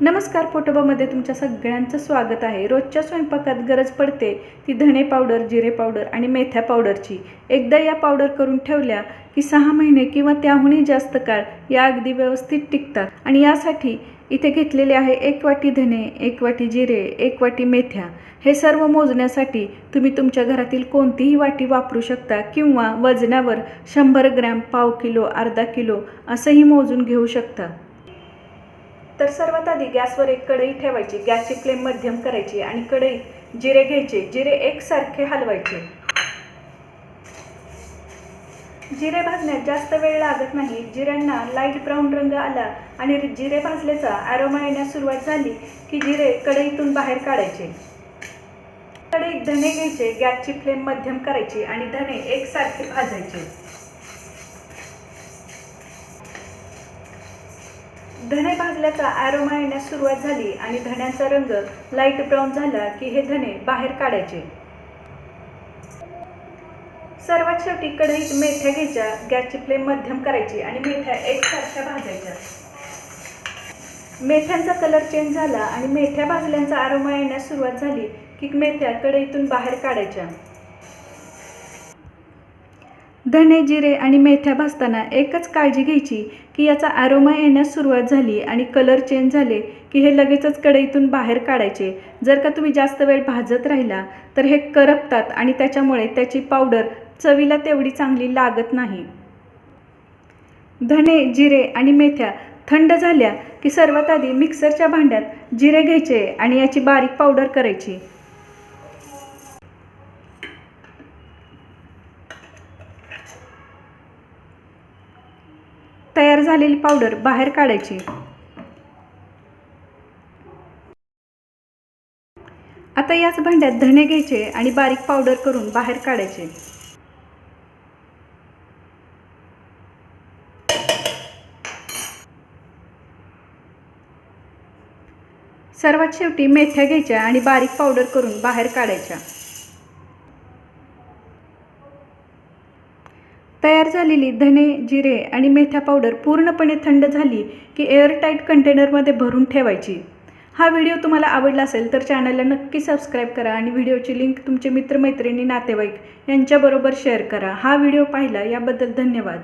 नमस्कार पोटोबामध्ये तुमच्या सगळ्यांचं स्वागत आहे. रोजच्या स्वयंपाकात गरज पडते ती धणे पावडर जिरे पावडर आणि मेथ्या पावडरची. एकदा या पावडर करून ठेवल्या की सहा महिने किंवा त्याहूनही जास्त काळ या अगदी व्यवस्थित टिकतात. आणि यासाठी इथे घेतलेले आहे एक वाटी धणे एक वाटी जिरे एक वाटी मेथ्या. हे सर्व मोजण्यासाठी तुम्ही तुमच्या घरातील कोणतीही वाटी वापरू शकता किंवा वजनावर शंभर ग्रॅम पाव किलो अर्धा किलो असंही मोजून घेऊ शकता. तर सर्वात आधी गॅसवर एक कढई ठेवायची. गॅसची फ्लेम मध्यम करायची आणि कढईत जिरे घ्यायचे. जिरे एकसारखे हलवायचे. जिरे भाजण्यात जास्त वेळ लागत नाही. जिऱ्यांना लाइट ब्राऊन रंग आला आणि जिरे भाजल्याचा ॲरोमा येण्यास सुरुवात झाली की जिरे कढईतून बाहेर काढायचे. कढईत धणे घ्यायचे. गॅसची फ्लेम मध्यम करायची आणि धणे एकसारखे भाजायचे. धने भाजल्याचा ॲरोमा येण्यास सुरुवात झाली आणि धण्याचा रंग लाइट ब्राऊन झाला की हे धणे बाहेर काढायचे. सर्वात शेवटी कढईत मेथ्या घ्यायच्या गॅसची फ्लेम मध्यम करायची आणि मेथ्या एकसारख्या भाजायच्या. मेथ्यांचा कलर चेंज झाला आणि मेथ्या भाजल्यांचा आरोमा येण्यास सुरुवात झाली की मेथ्या कढईतून बाहेर काढायच्या. धने जिरे आणि मेथ्या भाजताना एकच काळजी घ्यायची की याचा ॲरोमा येण्यास सुरुवात झाली आणि कलर चेंज झाले की हे लगेचच कढईतून बाहेर काढायचे. जर का तुम्ही जास्त वेळ भाजत राहिला तर हे करपतात आणि त्याच्यामुळे त्याची पावडर चवीला तेवढी चांगली लागत नाही. धने जिरे आणि मेथ्या थंड झाल्या की सर्वात आधी मिक्सरच्या भांड्यात जिरे घ्यायचे आणि याची बारीक पावडर करायची. तयार झालेली पावडर बाहेर काढायची. आता याच भांड्यात धणे घ्यायचे आणि बारीक पावडर करून बाहेर काढायचे. सर्वात शेवटी मेथ्या घ्यायच्या आणि बारीक पावडर करून बाहेर काढायच्या. तयार झालेली धने जिरे आणि मेथ्या पावडर पूर्णपणे थंड झाली की एअरटाईट कंटेनरमध्ये भरून ठेवायची. हा व्हिडिओ तुम्हाला आवडला असेल तर चॅनलला नक्की सबस्क्राईब करा आणि व्हिडिओची लिंक तुमचे मित्रमैत्रिणी नातेवाईक यांच्याबरोबर शेअर करा. हा व्हिडिओ पाहिला याबद्दल धन्यवाद.